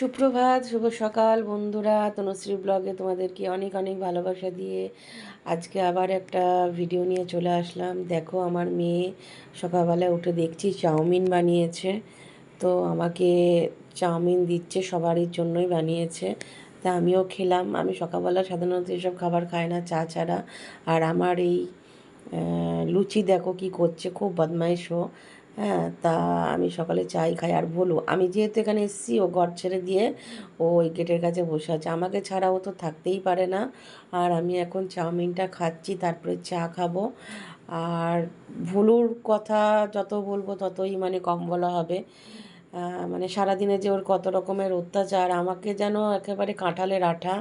সুপ্রভাত, শুভ সকাল বন্ধুরা। তনুশ্রী ব্লগে তোমাদেরকে অনেক অনেক ভালোবাসা দিয়ে আজকে আবার একটা ভিডিও নিয়ে চলে আসলাম। দেখো, আমার মেয়ে সকালবেলায় উঠে দেখছি চাউমিন বানিয়েছে। তো আমাকে চাউমিন দিচ্ছে, সবারই জন্যই বানিয়েছে। তা আমিও খেলাম। আমি সকালবেলা সাধারণত এসব খাবার খাই না, চা ছাড়া। আর আমার এই লুচি দেখো কি করছে, খুব বদমাইশও হ্যাঁ তা আমি সকালে চাই খাই। আর বলো, আমি যেহেতু এখানে এসেছি, ও ঘর ছেড়ে দিয়ে ও ওই গেটের কাছে বসে আছে। আমাকে ছাড়া ও তো থাকতেই পারে না। আর আমি এখন চাউমিনটা খাচ্ছি, তারপরে চা খাব। আর ভুলুর কথা যত বলব ততই মানে কম বলা হবে। মানে সারাদিনে যে ওর কত রকমের অত্যাচার, আমাকে যেন একেবারে কাঁঠালের আঠা।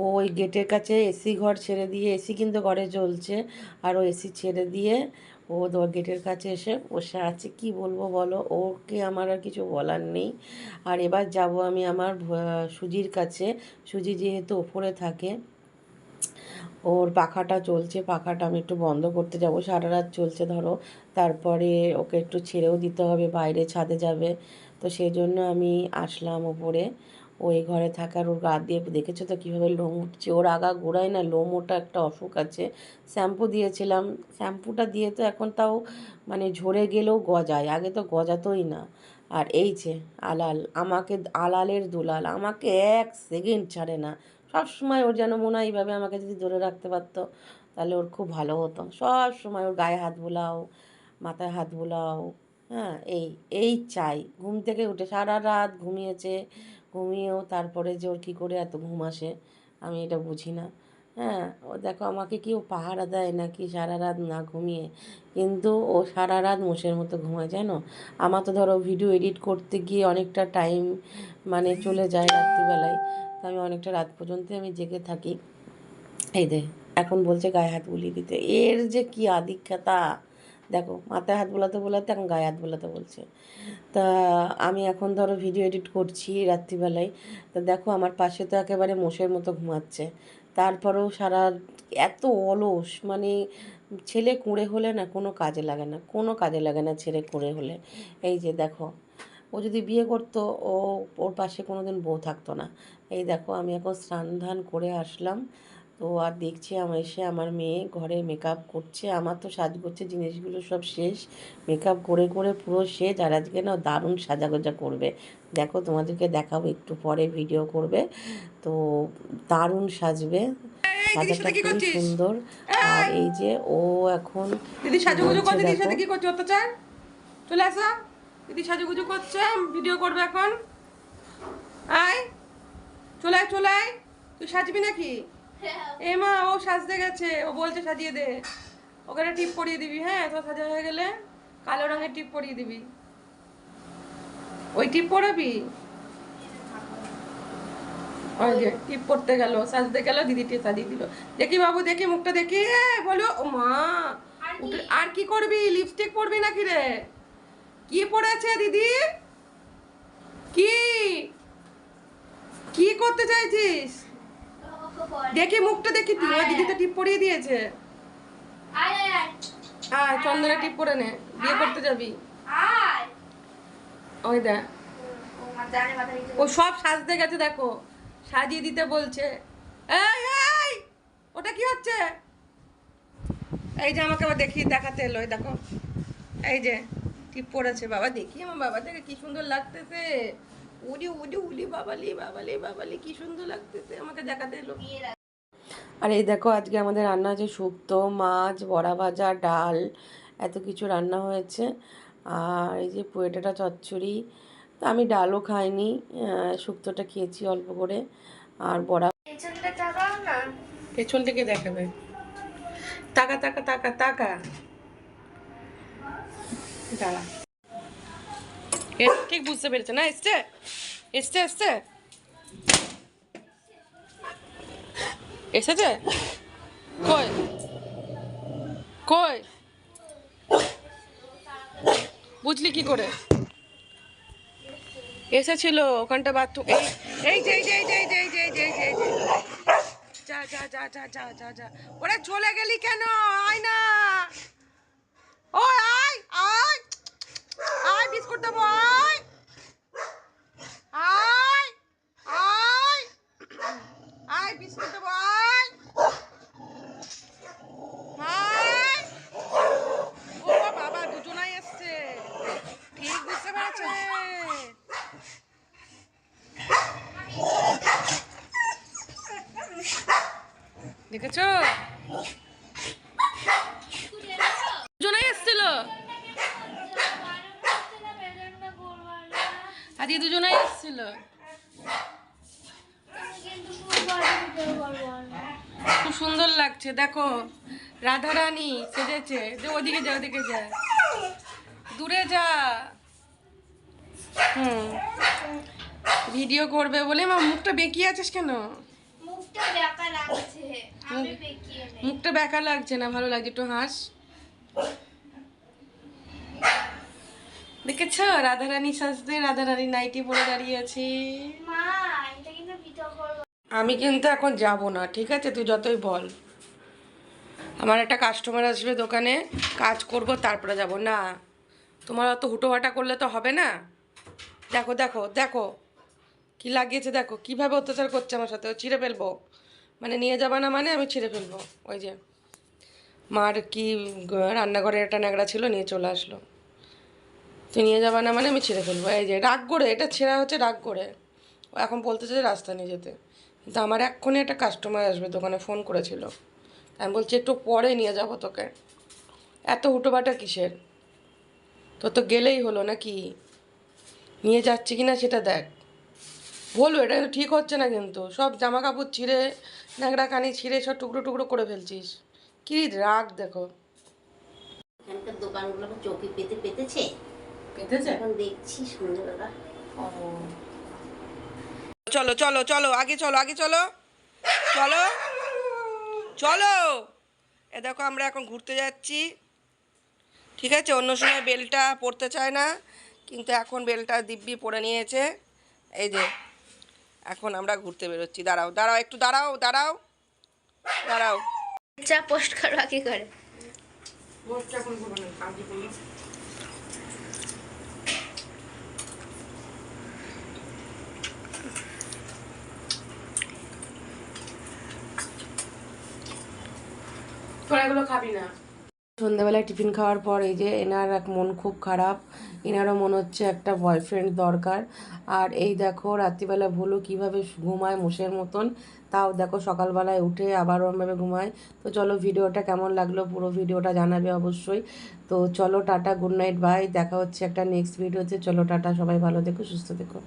ও ওই গেটের কাছে এসি ঘর ছেড়ে দিয়ে, এসি কিন্তু ঘরে চলছে আর ও এসি ছেড়ে দিয়ে ও গেটের কাছে এসে বসে আছে, কি বলব বলো? ওকে আমার আর কিছু বলার নেই। আর এবার যাব আমি আমার সুজির কাছে। সুজি যেহেতু ওপরে থাকে, ওর পাখাটা চলছে, পাখাটা আমি একটু বন্ধ করতে যাব। সারা রাত চলছে ধরো, তারপরে ওকে একটু ছেড়েও দিতে হবে, বাইরে ছাদে যাবে। তো সেই জন্য আমি আসলাম ওপরে। ওই ঘরে থাকার ওর গা দিয়ে দেখেছ তো কীভাবে লোম উঠছে? ওর আগা গোড়ায় না লোম ওটা একটা অসুখ আছে। শ্যাম্পু দিয়েছিলাম। শ্যাম্পুটা দিয়ে তো এখন তাও মানে ঝরে গেলেও গজায়। আগে তো গজাতোই না। আর এই যে আলাল, আমাকে আলালের দুলাল, আমাকে এক সেকেন্ড ছাড়ে না। সব সময় ওর যেন মনে হয় এইভাবে আমাকে যদি ধরে রাখতে পারতো, তাহলে ওর খুব ভালো হতো। সব সময় ওর গায়ে হাত বোলাও, মাথায় হাত বোলাও হ্যাঁ এই এই চাই। ঘুম থেকে উঠে সারা রাত ঘুমিয়েছে। ঘুমিয়েও তারপরে যে ওর কী করে এত ঘুম আসে, আমি এটা বুঝি না। হ্যাঁ ও দেখো আমাকে কেউ পাহারা দেয় নাকি সারা রাত না ঘুমিয়ে। কিন্তু ও সারা রাত মোষের মতো ঘুমায়, জানো? আমার তো ধরো ভিডিও এডিট করতে গিয়ে অনেকটা টাইম মানে চলে যায় রাত্রিবেলায়। তো আমি অনেকটা রাত পর্যন্ত আমি জেগে থাকি। এই দে, এখন বলছে গায়ে হাত বুলিয়ে দিতে। এর যে কি আধিক্যতা! দেখো, মাথায় হাত বোলাতে বোলাতে এখন গায়ে হাত বোলাতে বলছে। তা আমি এখন ধরো ভিডিও এডিট করছি রাত্রিবেলায়। তা দেখো আমার পাশে তো একেবারে মোষের মতো ঘুমাচ্ছে। তারপরেও সারা এত অলস মানে ছেলে কুঁড়ে হলে না কোনো কাজে লাগে না, কোনো কাজে লাগে না ছেলে কুঁড়ে হলে। এই যে দেখো, ও যদি বিয়ে করতো, ও, ওর পাশে কোনো দিন বউ থাকতো না। এই দেখো, আমি এখন স্নান ধান করে আসলাম। তো আর দেখছি আমার এসে আমার মেয়ে ঘরে মেকআপ করছে আমার তো সাজগোজের জিনিসগুলো সব শেষ। মেকআপ করে করে পুরো শেষ আর আজকে না দারুণ সাজাগোজা করবে। দেখো তোমাদেরকে দেখাবো একটু পরে ভিডিও করবে। তো দারুণ সাজবে। সাজাটা খুবই সুন্দর। আর এই! যে ও এখন দিদি সাজুগুজু করছে দিদির। সাথে কি করছে অত্যাচার? চলে আসো। দিদি সাজুগুজু করছে ভিডিও করবে এখন। আয়! চলে আয় চলে আয়। তুই সাজবি নাকি? এ মা ও সাজতে গেছে। ও বলছে সাজিয়ে দে। ওকে একটা টিপ পরিয়ে দিবি হ্যাঁ? তো সাজা হয়ে গেলে কালো রঙের টিপ পরিয়ে দিবি। ওই টিপ পরাবি? ওই যে টিপ পরতে গেল সাজতে গেল দিদিটি সাজিয়ে দিল। দেখি বাবু দেখি মুখটা দেখি। এ, বলো ও মা আর কি? করবি? লিপস্টিক পরবি নাকি রে? কি পড়েছে দিদি? কি? কি করতে চাইছিস? দেখি মুখটা দেখি তুই ওই দিদি তো টিপ পরিয়ে দিয়েছে। আয় চন্দনে টিপ পরে নে বিয়ে করতে যাবি। ওই দেখ। ও সব সাজতে গেছে দেখো। সাজিয়ে দিতে বলছে। এই এই! ওটা কি হচ্ছে? এই যে আমাকে আবার দেখি দেখাতে এলো দেখো। এই যে টিপ পড়েছে বাবা। দেখি আমার বাবাটাকে কি সুন্দর লাগতেছে। উলি উলি উলি বাবালি বাবালি বাবালি কি সুন্দর লাগতেছে। আমাকে দেখাতে এলো। আর এই দেখো আজকে আমাদের রান্না হয়েছে শুক্তো মাছ বড়া ভাজা ডাল এত কিছু রান্না হয়েছে। আর এই যে পোয়েটাটা চচ্চড়ি তো আমি ডালও খাইনি শুক্তোটা খেয়েছি অল্প করে। আর বড়া পেছন থেকে দেখাবে। টাকা টাকা টাকা টাকা দাঁড়া। ঠিক বুঝতে পেরেছে না, এসছে? এসছে এসছে? এসেছে? কই? কই? বুঝলি কি করে? এসেছিল ওখানটা বাথরুম। এই যে এই যে এই যে এই যে এই যে এই যে যে যে। যা যা যা যা যা যা যা। ওরা চলে গেলি কেন? আয় না। ও আয় আয়। আয়, বিস্কুট দেবো, আয়। আয় আয়। আয়, বিস্কুট দেবো, আয়। আয়। ও বাবা, দুজনাই এসছে। ঠিক বুঝতে দেখেছ? দুজনাই এসছিল খুব সুন্দর লাগছে। দেখো রাধা রানী সেজেছে। যে ওদিকে যা ওদিকে যা দূরে যা। হুম। ভিডিও করবে বলে মা মুখটা বেঁকিয়ে আছিস কেন? মুখটা বেকা লাগছে না ভালো লাগছে। একটু হাস। দেখেছ রাধারানী সাজতে রাধারানী নাইটি পরে দাঁড়িয়ে আছি। আমি কিন্তু এখন যাব না ঠিক আছে? তুই যতই বল। আমার একটা কাস্টমার আসবে দোকানে কাজ করব তারপরে যাব। না তোমার অত হুটোহাটা করলে তো হবে না। দেখো দেখো দেখো। কি লাগিয়েছে দেখো? কীভাবে অত্যাচার করছে আমার সাথে? ও ছিঁড়ে ফেলব। মানে নিয়ে যাবা না মানে আমি ছিঁড়ে ফেলব। ওই যে মার কি রান্নাঘরে একটা ন্যাংরা ছিল নিয়ে চলে আসলো। তুই নিয়ে যাবা না মানে আমি ছিঁড়ে ফেলব। এই যে রাগ করে, এটা ছেঁড়া হচ্ছে রাগ করে। ও এখন বলতেছে যে রাস্তা নিয়ে যেতে। কিন্তু আমার এক্ষুনি একটা কাস্টমার আসবে, দোকানে ফোন করেছিল। আমি বলছি, একটু পরে নিয়ে যাব তোকে। এত হুটোবাটা কিসের? তোর তো গেলেই হলো নাকি? নিয়ে যাচ্ছে কি না সেটা দেখ। বলব, এটা কিন্তু ঠিক হচ্ছে না কিন্তু। সব জামা কাপড় ছিঁড়ে ন্যাংরা কানি ছিঁড়ে সব টুকরো টুকরো করে ফেলছিস। কি রাগ দেখো। এখানকার দোকানগুলো চৌকি পেতে পেতেছে? পেতেছে এখন দেখছি সন্ধ্যেবেলা চলো চলো চলো আগে চলো আগে চলো। চলো চলো। এ দেখো আমরা এখন ঘুরতে যাচ্ছি। ঠিক আছে অন্য সময় বেলটা পড়তে চায় না কিন্তু এখন বেলটা দিব্যি পরে নিয়েছে। এই যে এখন আমরা ঘুরতে বেরোচ্ছি। দাঁড়াও দাঁড়াও একটু দাঁড়াও দাঁড়াও দাঁড়াও। চা পোস্ট করবা কি করে এগুলো খাবি না। সন্ধ্যাবেলায় টিফিন খাওয়ার পর এই যে এনার এক মন খুব খারাপ, এনারও মনে হচ্ছে একটা বয়ফ্রেন্ড দরকার। আর এই দেখো, রাত্রিবেলা ভুলু কীভাবে ঘুমায় মোষের মতন, তাও দেখো সকালবেলায় উঠে আবার ওরমভাবে ঘুমায়। তো চলো ভিডিওটা কেমন লাগল পুরো ভিডিওটা জানাবে অবশ্যই। তো চলো টাটা গুড নাইট বাই দেখা হচ্ছে একটা নেক্সট ভিডিওতে চলো টাটা, সবাই ভালো দেখো সুস্থ দেখো